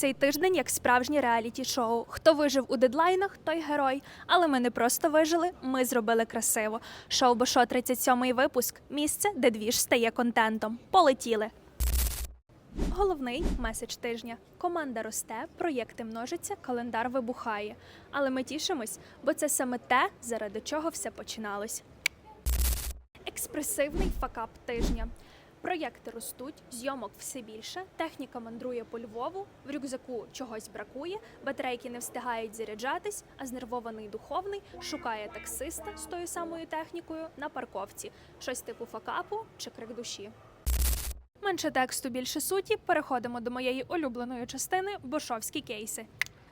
цей тиждень як справжнє реаліті-шоу. Хто вижив у дедлайнах, той герой. Але ми не просто вижили, ми зробили красиво. Шоу Бошо 37-й випуск місце, де двіж стає контентом. Полетіли. Головний меседж тижня: команда росте, проєкти множаться, календар вибухає. Але ми тішимось, бо це саме те, заради чого все починалось. Експресивний факап тижня. Проєкти ростуть, зйомок все більше, техніка мандрує по Львову, в рюкзаку чогось бракує, батарейки не встигають заряджатись, а знервований духовний шукає таксиста з тою самою технікою на парковці. Щось типу факапу чи крик душі. Менше тексту, більше суті. Переходимо до моєї улюбленої частини бошовські кейси.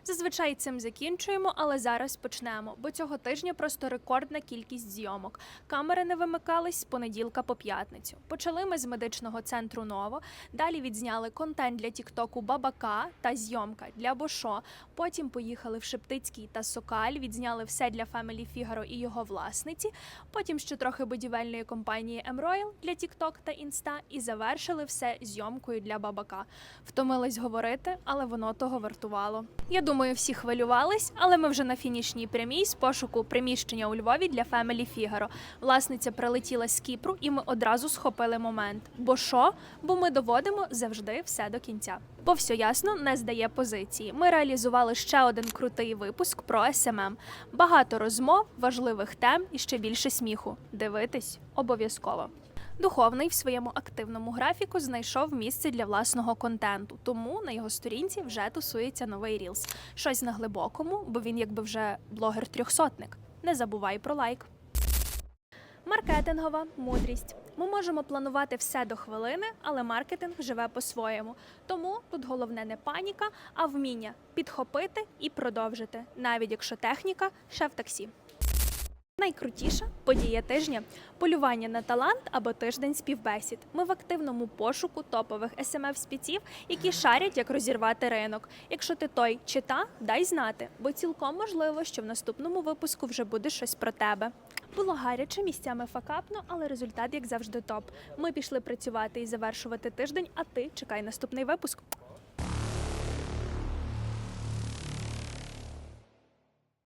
Зазвичай цим закінчуємо, але зараз почнемо, бо цього тижня просто рекордна кількість зйомок. Камери не вимикались з понеділка по п'ятницю. Почали ми з медичного центру Ново. Далі відзняли контент для Тіктоку Бабака та зйомка для Бошо. Потім поїхали в Шептицький та Сокаль. Відзняли все для Family Figaro і його власниці. Потім ще трохи будівельної компанії Емройл для Тікток та Інста. І завершили все зйомкою для Бабака. Втомились говорити, але воно того вартувало. Я думаю, всі хвилювались, але ми вже на фінішній прямій з пошуку приміщення у Львові для Family Figaro. Власниця прилетіла з Кіпру, і ми одразу схопили момент. Бо що? Бо ми доводимо завжди все до кінця. Бо все ясно не здає позиції. Ми реалізували ще один крутий випуск про СММ. Багато розмов, важливих тем і ще більше сміху. Дивитись обов'язково. Духовний в своєму активному графіку знайшов місце для власного контенту, тому на його сторінці вже тусується новий рілс. Щось на глибокому, бо він якби вже блогер-трьохсотник. Не забувай про лайк. Маркетингова мудрість. Ми можемо планувати все до хвилини, але маркетинг живе по-своєму. Тому тут головне не паніка, а вміння підхопити і продовжити, навіть якщо техніка ще в таксі. Найкрутіша подія тижня полювання на талант або тиждень співбесід. Ми в активному пошуку топових смф спеців які шарять, як розірвати ринок. Якщо ти той чи та, дай знати, бо цілком можливо, що в наступному випуску вже буде щось про тебе. Було гаряче місцями факапно, але результат, як завжди, топ. Ми пішли працювати і завершувати тиждень. А ти чекай наступний випуск.